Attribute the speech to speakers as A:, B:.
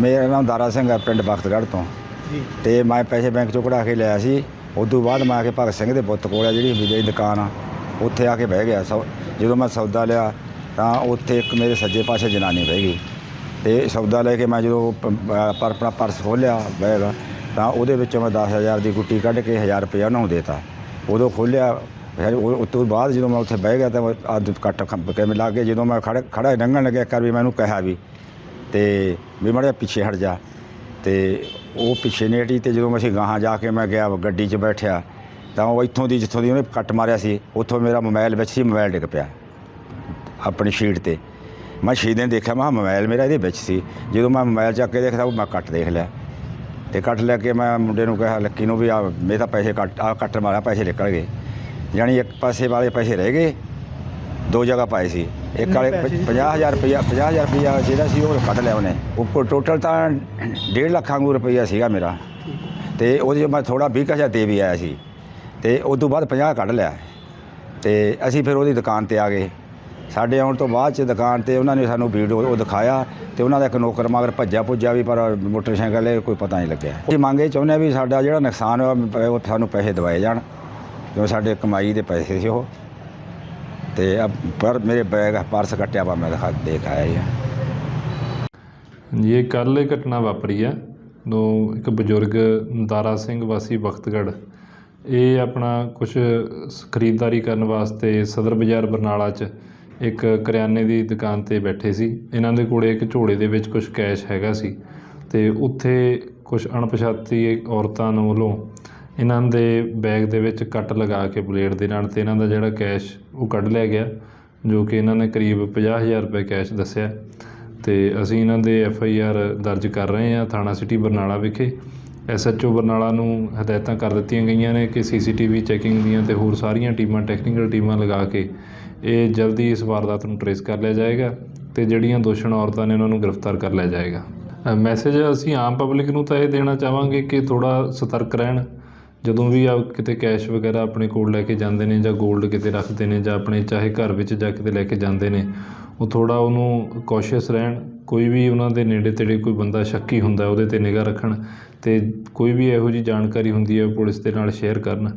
A: ਮੇਰਾ ਨਾਮ ਦਾਰਾ ਸਿੰਘ ਹੈ ਪਿੰਡ ਬਖਤਗੜ੍ਹ ਤੋਂ।
B: ਜੀ।
A: ਤੇ ਮੈਂ ਪੈਸੇ ਬੈਂਕ ਚੋਂ ਕਢਾ ਕੇ ਲਿਆ ਸੀ। ਉਦੋਂ ਬਾਅਦ ਮੈਂ ਆ ਕੇ ਭਗਤ ਸਿੰਘ ਦੇ ਪੁੱਤ ਕੋਲ ਆ ਜਿਹੜੀ ਵਿਜੇ ਦੀ ਦੁਕਾਨ ਆ ਉੱਥੇ ਆ ਕੇ ਬਹਿ ਗਿਆ। ਸੌ ਜਦੋਂ ਮੈਂ ਸੌਦਾ ਲਿਆ ਤਾਂ ਉੱਥੇ ਇੱਕ ਮੇਰੇ ਸੱਜੇ ਪਾਸੇ ਜਨਾਨੀ ਬਹਿ ਗਈ। ਤੇ ਸੌਦਾ ਲੈ ਕੇ ਮੈਂ ਜਦੋਂ ਪਰ ਆਪਣਾ ਪਰਸ ਖੋਲ੍ਹਿਆ ਬੈਗ ਤਾਂ ਉਹਦੇ ਵਿੱਚੋਂ ਮੈਂ 10000 ਦੀ ਗੁੱਟੀ ਕੱਢ ਕੇ 1000 ਰੁਪਇਆ ਉਹਨਾਂ ਨੂੰ ਦੇਤਾ। ਉਦੋਂ ਖੋਲ੍ਹਿਆ ਫਿਰ ਉਹ ਉਸ ਤੋਂ ਬਾਅਦ ਜਦੋਂ ਮੈਂ ਉੱਥੇ ਬਹਿ ਗਿਆ ਤਾਂ ਆਦ ਕੱਟ ਖੰਪ ਕੇ ਮਿਲਾ ਕੇ ਜਦੋਂ ਮੈਂ ਖੜਾ ਖੜਾ ਲੰਘਣ ਲੱਗਿਆ ਕਰ ਵੀ ਮੈਨੂੰ ਕਿਹਾ ਵੀ ਤੇ ਵੀ ਮਾੜਾ ਜਿਹਾ ਪਿੱਛੇ ਹਟ ਜਾ। ਤੇ ਉਹ ਪਿੱਛੇ ਨਹੀਂ ਹਟੀ ਤੇ ਜਦੋਂ ਅਸੀਂ ਗਾਹਾਂ ਜਾ ਕੇ ਮੈਂ ਗਿਆ ਗੱਡੀ 'ਚ ਬੈਠਿਆ, ਤਾਂ ਉਹ ਇੱਥੋਂ ਦੀ ਜਿੱਥੋਂ ਦੀ ਉਹਨੇ ਕੱਟ ਮਾਰਿਆ ਸੀ, ਉੱਥੋਂ ਮੇਰਾ ਮੋਬਾਈਲ ਵਿੱਚ ਸੀ, ਮੋਬਾਈਲ ਡਿੱਗ ਪਿਆ। ਆਪਣੀ ਸ਼ੀਟ ਤੇ। ਮੈਂ ਸ਼ੀਟ ਨੇ ਦੇਖਿਆ, ਮੈਂ ਕਿਹਾ ਮੋਬਾਈਲ ਮੇਰਾ ਇਹਦੇ ਵਿੱਚ ਸੀ। ਜਦੋਂ ਮੈਂ ਮੋਬਾਈਲ ਚੱਕ ਕੇ ਦੇਖਦਾ, ਉਹ ਮੈਂ ਕੱਟ ਦੇਖ ਲਿਆ। ਤੇ ਕੱਟ ਲੈ ਕੇ ਮੈਂ ਮੁੰਡੇ ਨੂੰ ਕਿਹਾ, ਲੱਕੀ ਨੂੰ ਵੀ ਆ ਮੇਰੇ ਤਾਂ ਪੈਸੇ ਕੱਟ, ਆ ਕੱਟ ਮਾਰਿਆ, ਪੈਸੇ ਨਿਕਲ ਗਏ। ਯਾਨੀ ਇੱਕ ਪਾਸੇ ਵਾਲੇ ਪੈਸੇ ਰਹਿ ਗਏ, ਦੋ ਜਗ੍ਹਾ ਪਾਏ ਸੀ। ਇੱਕ ਵਾਲੇ
B: ਪੈਸੇ ਸੀ?
A: 50000 ਰੁਪਇਆ 50000 ਰੁਪਇਆ ਜਿਹੜਾ ਸੀ ਉਹ ਕੱਢ ਲਿਆ ਉਹਨੇ। ਉੱਪਰ ਟੋਟਲ ਤਾਂ 1.5 ਲੱਖ ਵਾਂਗੂ ਰੁਪਇਆ ਸੀਗਾ ਮੇਰਾ। ਤੇ ਉਹਦੇ ਮੈਂ ਥੋੜਾ 20000 ਦੇ ਵੀ ਆਇਆ ਸੀ। ਤੇ ਉਸ ਤੋਂ ਬਾਅਦ 50 ਕੱਢ ਲਿਆ। ਤੇ ਅਸੀਂ ਫਿਰ ਉਹਦੀ ਦੁਕਾਨ ਤੇ ਆ ਗਏ। ਸਾਡੇ ਆਉਣ ਤੋਂ ਬਾਅਦ ਚ ਦੁਕਾਨ ਤੇ ਉਹਨਾਂ ਨੇ ਸਾਨੂੰ ਵੀਡੀਓ ਉਹ ਦਿਖਾਇਆ ਤੇ ਉਹਨਾਂ ਦਾ ਇੱਕ ਨੌਕਰ ਮਗਰ ਭੱਜਿਆ ਭੁੱਜਿਆ ਵੀ ਪਰ ਮੋਟਰਸਾਈਕਲ ਇਹ ਕੋਈ ਪਤਾ ਨਹੀਂ ਲੱਗਿਆ। ਅਸੀਂ ਮੰਗੇ ਚਾਹੁੰਦੇ ਵੀ ਸਾਡਾ ਜਿਹੜਾ ਨੁਕਸਾਨ ਹੋਇਆ ਉਹ ਸਾਨੂੰ ਪੈਸੇ ਦਿਵਾਏ ਜਾਣ। ਕਿਉਂ ਸਾਡੇ ਕਮਾਈ ਦੇ ਪੈਸੇ ਸੀ ਉਹ। ਤੇ ਅਬ ਪਰ ਮੇਰੇ ਬੈਗ ਪਰਸ ਕੱਟਿਆ ਵਾ, ਮੈਂ ਦਿਖਾ ਦੇਖ ਆਇਆ ਜੀ
C: ਜੀ ਇਹ ਕੱਲ੍ਹ ਇਹ ਘਟਨਾ ਵਾਪਰੀ ਆ। ਦੋ, ਇੱਕ ਬਜ਼ੁਰਗ ਦਾਰਾ ਸਿੰਘ ਵਾਸੀ ਬਖਤਗੜ੍ਹ ਇਹ ਆਪਣਾ ਕੁਝ ਖਰੀਦਦਾਰੀ ਕਰਨ ਵਾਸਤੇ ਸਦਰ ਬਾਜ਼ਾਰ ਬਰਨਾਲਾ 'ਚ ਇੱਕ ਕਰਿਆਨੇ ਦੀ ਦੁਕਾਨ ਤੇ ਬੈਠੇ ਸੀ। ਇਹਨਾਂ ਦੇ ਕੋਲੇ ਇੱਕ ਝੋਲੇ ਦੇ ਵਿੱਚ ਕੁਝ ਕੈਸ਼ ਹੈਗਾ ਸੀ ਤੇ ਉੱਥੇ ਕੁਝ ਅਣਪਛਾਤੀ ਔਰਤਾਂ ਨੂੰ ਵੱਲੋਂ ਇਹਨਾਂ ਦੇ ਬੈਗ ਦੇ ਵਿੱਚ ਕੱਟ ਲਗਾ ਕੇ ਬਲੇਡ ਦੇ ਨਾਲ ਤੇ ਇਹਨਾਂ ਦਾ ਜਿਹੜਾ ਕੈਸ਼ ਉਹ ਕੱਢ ਲਿਆ ਗਿਆ, ਜੋ ਕਿ ਇਹਨਾਂ ਨੇ ਕਰੀਬ 50000 ਰੁਪਏ ਕੈਸ਼ ਦੱਸਿਆ। ਤੇ ਅਸੀਂ ਇਹਨਾਂ ਦੇ ਐਫ ਆਈ ਆਰ ਦਰਜ ਕਰ ਰਹੇ ਹਾਂ ਥਾਣਾ ਸਿਟੀ ਬਰਨਾਲਾ ਵਿਖੇ। ਐਸ ਐਚ ਓ ਬਰਨਾਲਾ ਨੂੰ ਹਦਾਇਤਾਂ ਕਰ ਦਿੱਤੀਆਂ ਗਈਆਂ ਨੇ ਕਿ ਸੀ ਸੀ ਟੀ ਵੀ ਚੈਕਿੰਗ ਦੀਆਂ ਤੇ ਹੋਰ ਸਾਰੀਆਂ ਟੀਮਾਂ ਟੈਕਨੀਕਲ ਟੀਮਾਂ ਲਗਾ ਕੇ ਇਹ ਜਲਦੀ ਇਸ ਵਾਰਦਾਤ ਨੂੰ ਟਰੇਸ ਕਰ ਲਿਆ ਜਾਏਗਾ ਤੇ ਜਿਹੜੀਆਂ ਦੋਸ਼ਣ ਔਰਤਾਂ ਨੇ ਉਹਨਾਂ ਨੂੰ ਗ੍ਰਿਫਤਾਰ ਕਰ ਲਿਆ ਜਾਏਗਾ। ਮੈਸੇਜ ਅਸੀਂ ਆਮ ਪਬਲਿਕ ਨੂੰ ਤਾਂ ਇਹ ਦੇਣਾ ਚਾਹਾਂਗੇ ਕਿ ਥੋੜਾ ਸਤਰਕ ਰਹਿਣ। ਜਦੋਂ ਵੀ ਆ ਕਿਤੇ ਕੈਸ਼ ਵਗੈਰਾ ਆਪਣੇ ਕੋਲ ਲੈ ਕੇ ਜਾਂਦੇ ਨੇ ਜਾਂ ਗੋਲਡ ਕਿਤੇ ਰੱਖਦੇ ਨੇ ਜਾਂ ਆਪਣੇ ਚਾਹੇ ਘਰ ਵਿੱਚ ਜਾਂ ਕਿਤੇ ਲੈ ਕੇ ਜਾਂਦੇ ਨੇ, ਉਹ ਥੋੜ੍ਹਾ ਉਹਨੂੰ ਕੌਸ਼ੀਅਸ ਰਹਿਣ, ਕੋਈ ਵੀ ਉਹਨਾਂ ਦੇ ਨੇੜੇ ਤੇੜੇ ਕੋਈ ਬੰਦਾ ਸ਼ੱਕੀ ਹੁੰਦਾ ਉਹਦੇ ਤੇ ਨਿਗਾਹ ਰੱਖਣ ਅਤੇ ਕੋਈ ਵੀ ਇਹੋ ਜਿਹੀ ਜਾਣਕਾਰੀ ਹੁੰਦੀ ਹੈ ਪੁਲਿਸ ਦੇ ਨਾਲ ਸ਼ੇਅਰ ਕਰਨ।